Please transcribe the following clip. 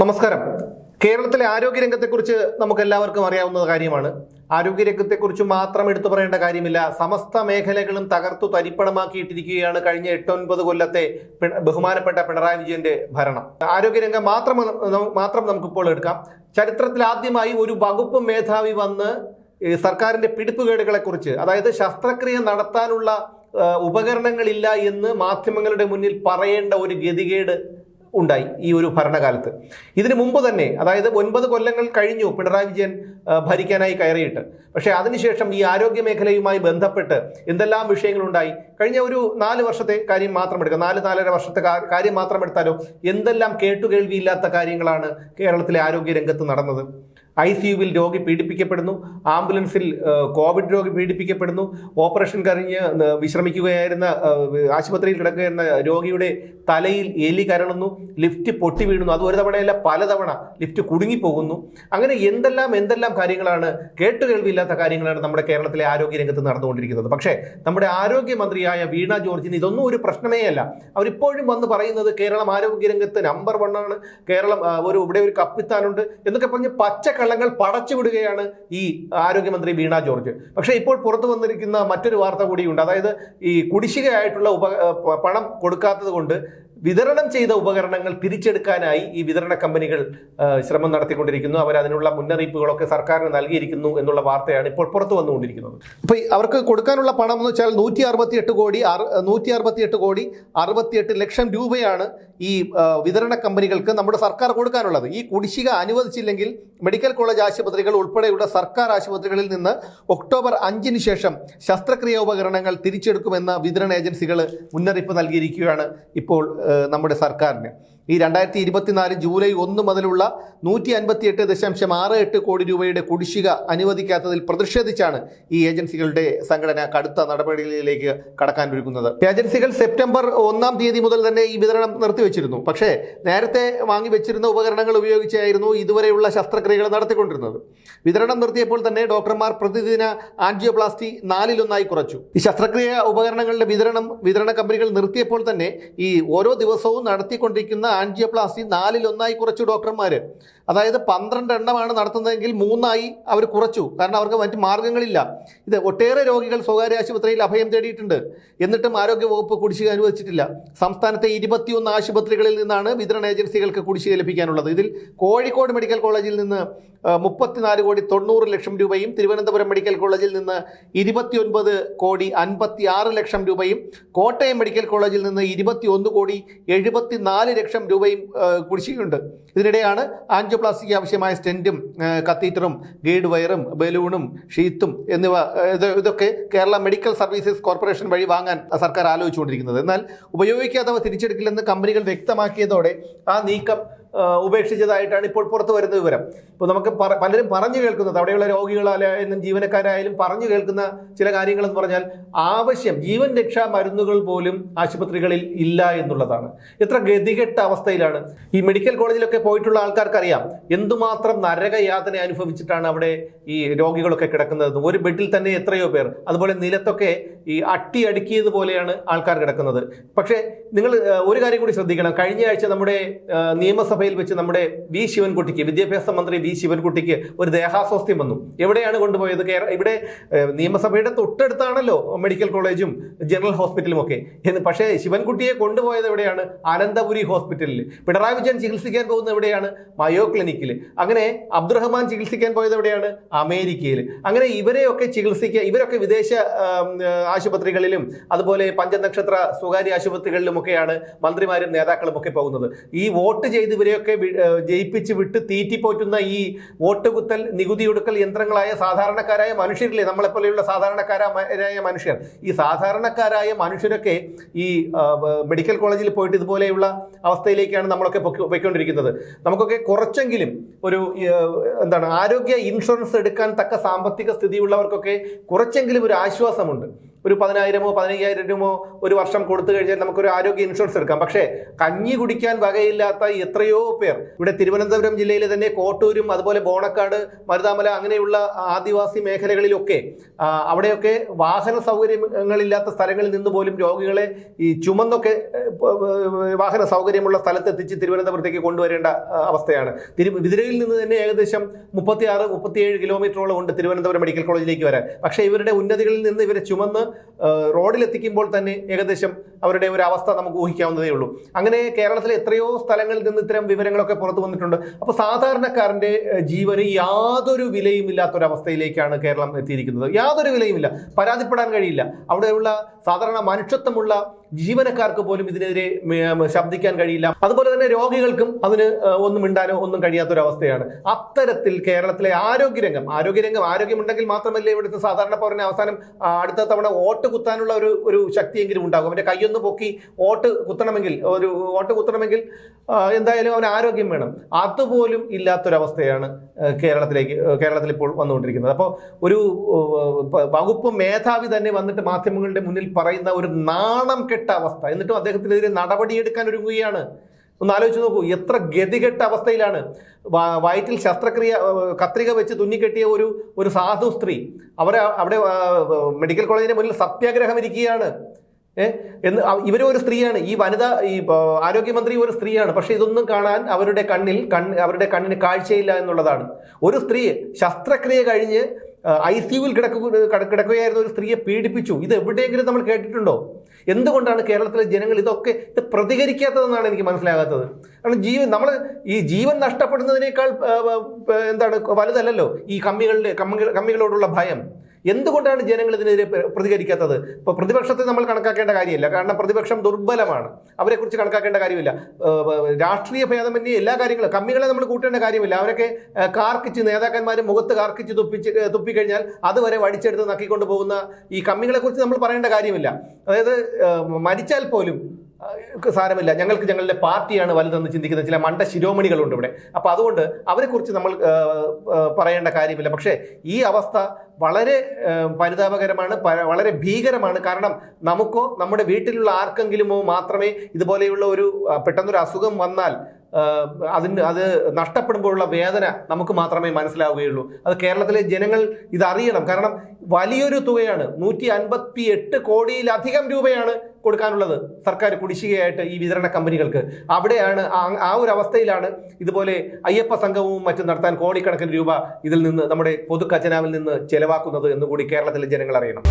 നമസ്കാരം. കേരളത്തിലെ ആരോഗ്യരംഗത്തെക്കുറിച്ച് നമുക്ക് എല്ലാവർക്കും അറിയാവുന്ന കാര്യമാണ്. ആരോഗ്യരംഗത്തെക്കുറിച്ച് മാത്രം എടുത്തു പറയേണ്ട കാര്യമില്ല. സമസ്ത മേഖലകളും തകർത്തു തരിപ്പണമാക്കിയിട്ടിരിക്കുകയാണ് കഴിഞ്ഞ എട്ടൊൻപത് കൊല്ലത്തെ ബഹുമാനപ്പെട്ട പിണറായി വിജയന്റെ ഭരണം. ആരോഗ്യരംഗം മാത്രം മാത്രം നമുക്കിപ്പോൾ എടുക്കാം. ചരിത്രത്തിൽ ആദ്യമായി ഒരു വകുപ്പ് മേധാവി വന്ന് സർക്കാരിന്റെ പിടിപ്പുകേടുകളെ കുറിച്ച് അതായത് ശസ്ത്രക്രിയ നടത്താനുള്ള ഉപകരണങ്ങളില്ല എന്ന് മാധ്യമങ്ങളുടെ മുന്നിൽ പറയേണ്ട ഒരു ഗതികേട് ഉണ്ടായി ഈ ഒരു ഭരണകാലത്ത്. ഇതിനു മുമ്പ് തന്നെ അതായത് ഒൻപത് കൊല്ലങ്ങൾ കഴിഞ്ഞു പിണറായി വിജയൻ ഭരിക്കാനായി കയറിയിട്ട്. പക്ഷേ അതിനുശേഷം ഈ ആരോഗ്യ മേഖലയുമായി ബന്ധപ്പെട്ട് എന്തെല്ലാം വിഷയങ്ങളുണ്ടായി? കഴിഞ്ഞ ഒരു നാല് വർഷത്തെ കാര്യം മാത്രം എടുക്കുക നാല് നാലര വർഷത്തെ കാര്യം മാത്രം എടുത്താലോ എന്തെല്ലാം കേട്ടുകേൾവിയില്ലാത്ത കാര്യങ്ങളാണ് കേരളത്തിലെ ആരോഗ്യ രംഗത്ത് നടന്നത്? ഐ സി യുവിൽ രോഗി പീഡിപ്പിക്കപ്പെടുന്നു ആംബുലൻസിൽ കോവിഡ് രോഗി പീഡിപ്പിക്കപ്പെടുന്നു ഓപ്പറേഷൻ കഴിഞ്ഞ് വിശ്രമിക്കുകയായിരുന്ന ആശുപത്രിയിൽ കിടക്കുകയായിരുന്ന രോഗിയുടെ തലയിൽ എലി കരളുന്നു ലിഫ്റ്റ് പൊട്ടി വീഴുന്നു. അതൊരു തവണയല്ല പലതവണ ലിഫ്റ്റ് കുടുങ്ങിപ്പോകുന്നു. അങ്ങനെ എന്തെല്ലാം എന്തെല്ലാം കാര്യങ്ങളാണ് കേട്ടുകേൾവിയില്ലാത്ത കാര്യങ്ങളാണ് നമ്മുടെ കേരളത്തിലെ ആരോഗ്യ രംഗത്ത് നടന്നുകൊണ്ടിരിക്കുന്നത്. പക്ഷേ നമ്മുടെ ആരോഗ്യമന്ത്രിയായ വീണ ജോർജിന് ഇതൊന്നും ഒരു പ്രശ്നമേ അല്ല. അവരിപ്പോഴും വന്ന് പറയുന്നത് കേരളം ആരോഗ്യ രംഗത്ത് നമ്പർ വൺ ആണ്. കേരളം ഒരു ഇവിടെ ഒരു കപ്പിത്താനുണ്ട് എന്നൊക്കെ പറഞ്ഞ് പച്ചക്കള്ളങ്ങൾ പടച്ചു വിടുകയാണ് ഈ ആരോഗ്യമന്ത്രി വീണ ജോർജ്. പക്ഷേ ഇപ്പോൾ പുറത്തു വന്നിരിക്കുന്ന മറ്റൊരു വാർത്ത കൂടിയുണ്ട്. അതായത് ഈ കുടിശ്ശികയായിട്ടുള്ള ഉപ പണം കൊടുക്കാത്തത് കൊണ്ട് വിതരണം ചെയ്ത ഉപകരണങ്ങൾ തിരിച്ചെടുക്കാനായി ഈ വിതരണ കമ്പനികൾ ശ്രമം നടത്തിക്കൊണ്ടിരിക്കുന്നു. അവർ അതിനുള്ള മുന്നറിയിപ്പുകളൊക്കെ സർക്കാരിന് നൽകിയിരിക്കുന്നു എന്നുള്ള വാർത്തയാണ് ഇപ്പോൾ പുറത്തു വന്നുകൊണ്ടിരിക്കുന്നത്. അപ്പോൾ അവർക്ക് കൊടുക്കാനുള്ള പണം എന്ന് വെച്ചാൽ നൂറ്റി അറുപത്തിയെട്ട് കോടി നൂറ്റി അറുപത്തിയെട്ട് കോടി അറുപത്തിയെട്ട് ലക്ഷം രൂപയാണ് ഈ വിതരണ കമ്പനികൾക്ക് നമ്മുടെ സർക്കാർ കൊടുക്കാനുള്ളത്. ഈ കുടിശ്ശിക അനുവദിച്ചില്ലെങ്കിൽ മെഡിക്കൽ കോളേജ് ആശുപത്രികൾ ഉൾപ്പെടെയുള്ള സർക്കാർ ആശുപത്രികളിൽ നിന്ന് ഒക്ടോബർ അഞ്ചിന് ശേഷം ശസ്ത്രക്രിയ ഉപകരണങ്ങൾ തിരിച്ചെടുക്കുമെന്ന് വിതരണ ഏജൻസികൾ മുന്നറിയിപ്പ് നൽകിയിരിക്കുകയാണ് ഇപ്പോൾ നമ്മുടെ സർക്കാരിന്. ഈ രണ്ടായിരത്തി ഇരുപത്തിനാല് ജൂലൈ ഒന്ന് മുതലുള്ള നൂറ്റി അൻപത്തി എട്ട് ദശാംശം ആറ് എട്ട് കോടി രൂപയുടെ കുടിശ്ശിക അനുവദിക്കാത്തതിൽ പ്രതിഷേധിച്ചാണ് ഈ ഏജൻസികളുടെ സംഘടന കടുത്ത നടപടികളിലേക്ക് കടക്കാൻ ഒരുക്കുന്നത് ഏജൻസികൾ സെപ്റ്റംബർ ഒന്നാം തീയതി മുതൽ തന്നെ ഈ വിതരണം നിർത്തിവെച്ചിരുന്നു. പക്ഷേ നേരത്തെ വാങ്ങിവെച്ചിരുന്ന ഉപകരണങ്ങൾ ഉപയോഗിച്ചായിരുന്നു ഇതുവരെയുള്ള ശസ്ത്രക്രിയകൾ നടത്തിക്കൊണ്ടിരുന്നത്. വിതരണം നിർത്തിയപ്പോൾ തന്നെ ഡോക്ടർമാർ പ്രതിദിന ആൻജിയോപ്ലാസ്റ്റി നാലിലൊന്നായി കുറച്ചു. ഈ ശസ്ത്രക്രിയ ഉപകരണങ്ങളുടെ വിതരണം വിതരണ കമ്പനികൾ നിർത്തിയപ്പോൾ തന്നെ ഈ ഓരോ ദിവസവും നടത്തിക്കൊണ്ടിരിക്കുന്ന ആൻജിയോപ്ലാസ്റ്റി നാലിലൊന്നായി കുറച്ച് ഡോക്ടർമാർ അതായത് പന്ത്രണ്ട് എണ്ണമാണ് നടത്തുന്നതെങ്കിൽ മൂന്നായി അവർ കുറച്ചു. കാരണം അവർക്ക് മറ്റ് മാർഗങ്ങളില്ല ഇത് ഒട്ടേറെ രോഗികൾ സ്വകാര്യ ആശുപത്രിയിൽ അഭയം തേടിയിട്ടുണ്ട്. എന്നിട്ടും ആരോഗ്യ വകുപ്പ് കുടിശ്ശിക അനുവദിച്ചിട്ടില്ല. സംസ്ഥാനത്തെ ഇരുപത്തിയൊന്ന് ആശുപത്രികളിൽ നിന്നാണ് വിതരണ ഏജൻസികൾക്ക് കുടിശ്ശിക ലഭിക്കാനുള്ളത്. ഇതിൽ കോഴിക്കോട് മെഡിക്കൽ കോളേജിൽ നിന്ന് മുപ്പത്തിനാല് കോടി തൊണ്ണൂറ് ലക്ഷം രൂപയും തിരുവനന്തപുരം മെഡിക്കൽ കോളേജിൽ നിന്ന് ഇരുപത്തിയൊൻപത് കോടി അൻപത്തി ആറ് ലക്ഷം രൂപയും കോട്ടയം മെഡിക്കൽ കോളേജിൽ നിന്ന് ഇരുപത്തിയൊന്ന് കോടി എഴുപത്തി നാല് ലക്ഷം രൂപയും കുടിശ്ശികയുണ്ട്. ഇതിനിടെയാണ് ആൻജിയോപ്ലാസ്റ്റിക്ക് ആവശ്യമായ സ്റ്റെന്റും കത്തീറ്ററും ഗൈഡ് വയറും ബലൂണും ഷീത്തും എന്നിവ ഇതൊക്കെ കേരള മെഡിക്കൽ സർവീസസ് കോർപ്പറേഷൻ വഴി വാങ്ങാൻ സർക്കാർ ആലോചിച്ചുകൊണ്ടിരിക്കുന്നത്. എന്നാൽ ഉപയോഗിക്കാത്തവ തിരിച്ചെടുക്കില്ലെന്ന് കമ്പനികൾ വ്യക്തമാക്കിയതോടെ ആ നീക്കം ഉപേക്ഷിച്ചതായിട്ടാണ് ഇപ്പോൾ പുറത്തു വരുന്ന വിവരം. ഇപ്പോൾ നമുക്ക് പലരും പറഞ്ഞു കേൾക്കുന്നത് അവിടെയുള്ള രോഗികളായാലും ജീവനക്കാരായാലും പറഞ്ഞു കേൾക്കുന്ന ചില കാര്യങ്ങളെന്ന് പറഞ്ഞാൽ ആവശ്യം ജീവൻ രക്ഷാ മരുന്നുകൾ പോലും ആശുപത്രികളിൽ ഇല്ല എന്നുള്ളതാണ്. എത്ര ഗതികെട്ട അവസ്ഥയിലാണ്. ഈ മെഡിക്കൽ കോളേജിലൊക്കെ പോയിട്ടുള്ള ആൾക്കാർക്കറിയാം എന്തുമാത്രം നരകയാതന അനുഭവിച്ചിട്ടാണ് അവിടെ ഈ രോഗികളൊക്കെ കിടക്കുന്നത്. ഒരു ബെഡിൽ തന്നെ എത്രയോ പേർ അതുപോലെ നിലത്തൊക്കെ ഈ അട്ടി അടുക്കിയത് പോലെയാണ് ആൾക്കാർ കിടക്കുന്നത്. പക്ഷേ നിങ്ങൾ ഒരു കാര്യം കൂടി ശ്രദ്ധിക്കണം. കഴിഞ്ഞ ആഴ്ച നമ്മുടെ ആ, നിയമസഭയിൽ വെച്ച് നമ്മുടെ വി ശിവൻകുട്ടിക്ക് വിദ്യാഭ്യാസ മന്ത്രി വി ശിവൻകുട്ടിക്ക് ഒരു ദേഹാസ്വാസ്ഥ്യം വന്നു. എവിടെയാണ് കൊണ്ടുപോയത്? കേരള ഇവിടെ നിയമസഭയുടെ തൊട്ടടുത്താണല്ലോ മെഡിക്കൽ കോളേജും ജനറൽ ഹോസ്പിറ്റലും ഒക്കെ. എന്ന് പക്ഷേ ശിവൻകുട്ടിയെ കൊണ്ടുപോയത് എവിടെയാണ്? അനന്തപുരി ഹോസ്പിറ്റലിൽ. പിണറായി വിജയൻ ചികിത്സിക്കാൻ പോകുന്ന എവിടെയാണ്? മയോ ക്ലിനിക്കിൽ. അങ്ങനെ അബ്ദുറഹ്മാൻ ചികിത്സിക്കാൻ പോയത് എവിടെയാണ്? അമേരിക്കയിൽ. അങ്ങനെ ഇവരെയൊക്കെ ചികിത്സിക്കുക ഇവരൊക്കെ വിദേശ ആശുപത്രികളിലും അതുപോലെ പഞ്ചനക്ഷത്ര സ്വകാര്യ ആശുപത്രികളിലുമൊക്കെയാണ് മന്ത്രിമാരും നേതാക്കളും ഒക്കെ പോകുന്നത്. ഈ വോട്ട് ചെയ്ത് ഇവരെയൊക്കെ ജയിപ്പിച്ച് വിട്ട് തീറ്റിപ്പോറ്റുന്ന ഈ വോട്ട് കുത്തൽ നികുതി ഒടുക്കൽ യന്ത്രങ്ങളായ സാധാരണക്കാരായ മനുഷ്യരില്ലേ? നമ്മളെപ്പോലെയുള്ള സാധാരണക്കാരായ മനുഷ്യർ. ഈ സാധാരണക്കാരായ മനുഷ്യരൊക്കെ ഈ മെഡിക്കൽ കോളേജിൽ പോയിട്ട് ഇതുപോലെയുള്ള അവസ്ഥയിലേക്കാണ് നമ്മളൊക്കെ പോയിക്കൊണ്ടിരിക്കുന്നത്. നമുക്കൊക്കെ കുറച്ചെങ്കിലും ഒരു എന്താണ് ആരോഗ്യ ഇൻഷുറൻസ് എടുക്കാൻ തക്ക സാമ്പത്തിക സ്ഥിതിയുള്ളവർക്കൊക്കെ കുറച്ചെങ്കിലും ഒരു ആശ്വാസമുണ്ട്. ഒരു പതിനായിരമോ പതിനയ്യായിരം രൂപമോ ഒരു വർഷം കൊടുത്തു കഴിഞ്ഞാൽ നമുക്കൊരു ആരോഗ്യ ഇൻഷുറൻസ് എടുക്കാം. പക്ഷേ കഞ്ഞി കുടിക്കാൻ വകയില്ലാത്ത എത്രയോ പേർ ഇവിടെ തിരുവനന്തപുരം ജില്ലയിൽ തന്നെ കോട്ടൂരും അതുപോലെ ബോണക്കാട് മരുതാമല അങ്ങനെയുള്ള ആദിവാസി മേഖലകളിലൊക്കെ അവിടെയൊക്കെ വാഹന സൗകര്യങ്ങളില്ലാത്ത സ്ഥലങ്ങളിൽ നിന്ന് പോലും രോഗികളെ ഈ ചുമന്നൊക്കെ വാഹന സൗകര്യമുള്ള സ്ഥലത്തെത്തിച്ച് തിരുവനന്തപുരത്തേക്ക് കൊണ്ടുവരേണ്ട അവസ്ഥയാണ്. തിരു വിതിരയിൽ നിന്ന് തന്നെ ഏകദേശം മുപ്പത്തിയാറ് മുപ്പത്തിയേഴ് കിലോമീറ്ററോളം ഉണ്ട് തിരുവനന്തപുരം മെഡിക്കൽ കോളേജിലേക്ക് വരാൻ. പക്ഷേ ഇവരുടെ ഉന്നതികളിൽ നിന്ന് ഇവരെ ചുമന്ന് റോഡിലെത്തിക്കുമ്പോൾ തന്നെ ഏകദേശം അവരുടെ ഒരു അവസ്ഥ നമുക്ക് ഊഹിക്കാവുന്നതേ ഉള്ളൂ. അങ്ങനെ കേരളത്തിലെ എത്രയോ സ്ഥലങ്ങളിൽ നിന്ന് ഇത്തരം വിവരങ്ങളൊക്കെ പുറത്തു വന്നിട്ടുണ്ട്. അപ്പോൾ സാധാരണക്കാരന്റെ ജീവന് യാതൊരു വിലയും ഇല്ലാത്തൊരവസ്ഥയിലേക്കാണ് കേരളം എത്തിയിരിക്കുന്നത്. യാതൊരു വിലയുമില്ല. പരാതിപ്പെടാൻ കഴിയില്ല. അവിടെയുള്ള സാധാരണ മനുഷ്യത്വമുള്ള ജീവനക്കാർക്ക് പോലും ഇതിനെതിരെ ശബ്ദിക്കാൻ കഴിയില്ല. അതുപോലെ തന്നെ രോഗികൾക്കും അതിന് ഒന്നും മിണ്ടാനോ ഒന്നും കഴിയാത്തൊരവസ്ഥയാണ്. അത്തരത്തിൽ കേരളത്തിലെ ആരോഗ്യരംഗം ആരോഗ്യരംഗം ആരോഗ്യമുണ്ടെങ്കിൽ മാത്രമല്ലേ ഇവിടുത്തെ സാധാരണ പൗരന് അവസാനം അടുത്ത തവണ വോട്ട് കുത്താനുള്ള ഒരു ഒരു ശക്തിയെങ്കിലും ഉണ്ടാകും. അവന്റെ കൈയൊന്ന് പൊക്കി വോട്ട് കുത്തണമെങ്കിൽ ഒരു വോട്ട് കുത്തണമെങ്കിൽ എന്തായാലും അവന് ആരോഗ്യം വേണം. അതുപോലും ഇല്ലാത്തൊരവസ്ഥയാണ് കേരളത്തിലേക്ക് കേരളത്തിൽ ഇപ്പോൾ വന്നുകൊണ്ടിരിക്കുന്നത്. അപ്പോൾ ഒരു വകുപ്പ് മേധാവി തന്നെ വന്നിട്ട് മാധ്യമങ്ങളുടെ മുന്നിൽ പറയുന്ന ഒരു നാണം അവസ്ഥ. എന്നിട്ടും അദ്ദേഹത്തിനെതിരെ നടപടിയെടുക്കാൻ ഒരുങ്ങുകയാണ്. ഒന്ന് ആലോചിച്ച് നോക്കൂ എത്ര ഗതികെട്ട അവസ്ഥയിലാണ്. വയറ്റിൽ ശസ്ത്രക്രിയ കത്രിക വെച്ച് തുന്നിക്കെട്ടിയ ഒരു ഒരു സാധു സ്ത്രീ. അവരെ അവിടെ മെഡിക്കൽ കോളേജിന്റെ മുന്നിൽ സത്യാഗ്രഹം ഇരിക്കുകയാണ്. എന്ന് ഇവരും ഒരു സ്ത്രീയാണ്. ഈ വനിത ഈ ആരോഗ്യമന്ത്രി ഒരു സ്ത്രീയാണ്. പക്ഷേ ഇതൊന്നും കാണാൻ അവരുടെ കണ്ണിൽ കണ്ണ് അവരുടെ കണ്ണിന് കാഴ്ചയില്ല എന്നുള്ളതാണ്. ഒരു സ്ത്രീ ശസ്ത്രക്രിയ കഴിഞ്ഞ് ഐ സി യുവിൽ കിടക്കുക കിടക്കുകയായിരുന്ന ഒരു സ്ത്രീയെ പീഡിപ്പിച്ചു. ഇത് എവിടെയെങ്കിലും നമ്മൾ കേട്ടിട്ടുണ്ടോ? എന്തുകൊണ്ടാണ് കേരളത്തിലെ ജനങ്ങൾ ഇതൊക്കെ ഇത് പ്രതികരിക്കാത്തതെന്നാണ് എനിക്ക് മനസ്സിലാകാത്തത്? കാരണം ജീവൻ നമ്മൾ ഈ ജീവൻ നഷ്ടപ്പെടുന്നതിനേക്കാൾ എന്താണ് വലുതല്ലല്ലോ ഈ കമ്മികളുടെ കമ്മികളോടുള്ള ഭയം. എന്തുകൊണ്ടാണ് ജനങ്ങൾ ഇതിനെതിരെ പ്രതികരിക്കാത്തത്? ഇപ്പോൾ പ്രതിപക്ഷത്തെ നമ്മൾ കണക്കാക്കേണ്ട കാര്യമില്ല. കാരണം പ്രതിപക്ഷം ദുർബലമാണ്. അവരെക്കുറിച്ച് കണക്കാക്കേണ്ട കാര്യമില്ല. രാഷ്ട്രീയ ഭേദമന്യേ എല്ലാ കാര്യങ്ങളും. കമ്മികളെ നമ്മൾ കൂട്ടേണ്ട കാര്യമില്ല. അവരൊക്കെ കാർക്കിച്ച് നേതാക്കന്മാർ മുഖത്ത് കാർക്കിച്ച് തുപ്പിച്ച് തുപ്പിക്കഴിഞ്ഞാൽ അതുവരെ വടിച്ചെടുത്ത് നക്കിക്കൊണ്ട് പോകുന്ന ഈ കമ്മികളെക്കുറിച്ച് നമ്മൾ പറയേണ്ട കാര്യമില്ല. അതായത് മരിച്ചാൽ പോലും സാരമില്ല. ഞങ്ങൾക്ക് ഞങ്ങളുടെ പാർട്ടിയാണ് വലുതെന്ന് ചിന്തിക്കുന്ന ചില മണ്ട ശിരോമണികളുണ്ട് ഇവിടെ. അപ്പോൾ അതുകൊണ്ട് അവരെക്കുറിച്ച് നമ്മൾ പറയേണ്ട കാര്യമില്ല. പക്ഷേ ഈ അവസ്ഥ വളരെ പരിതാപകരമാണ് വളരെ ഭീകരമാണ്. കാരണം നമുക്കോ നമ്മുടെ വീട്ടിലുള്ള ആർക്കെങ്കിലുമോ മാത്രമേ ഇതുപോലെയുള്ള ഒരു പെട്ടെന്നൊരു അസുഖം വന്നാൽ അതിന് അത് നഷ്ടപ്പെടുമ്പോഴുള്ള വേദന നമുക്ക് മാത്രമേ മനസ്സിലാവുകയുള്ളൂ. അത് കേരളത്തിലെ ജനങ്ങൾ ഇതറിയണം. കാരണം വലിയൊരു തുകയാണ്. നൂറ്റി അൻപത്തി എട്ട് കോടിയിലധികം രൂപയാണ് കൊടുക്കാനുള്ളത് സർക്കാർ കുടിശ്ശികയായിട്ട് ഈ വിതരണ കമ്പനികൾക്ക്. അവിടെയാണ് ആ- ഒരു അവസ്ഥയിലാണ് ഇതുപോലെ അയ്യപ്പ സംഘവും മറ്റും നടത്താൻ കോടിക്കണക്കിന് രൂപ ഇതിൽ നിന്ന് നമ്മുടെ പൊതു ഖജനാവിൽ നിന്ന് ചെലവാക്കുന്നത് എന്നുകൂടി കേരളത്തിലെ ജനങ്ങൾ അറിയണം.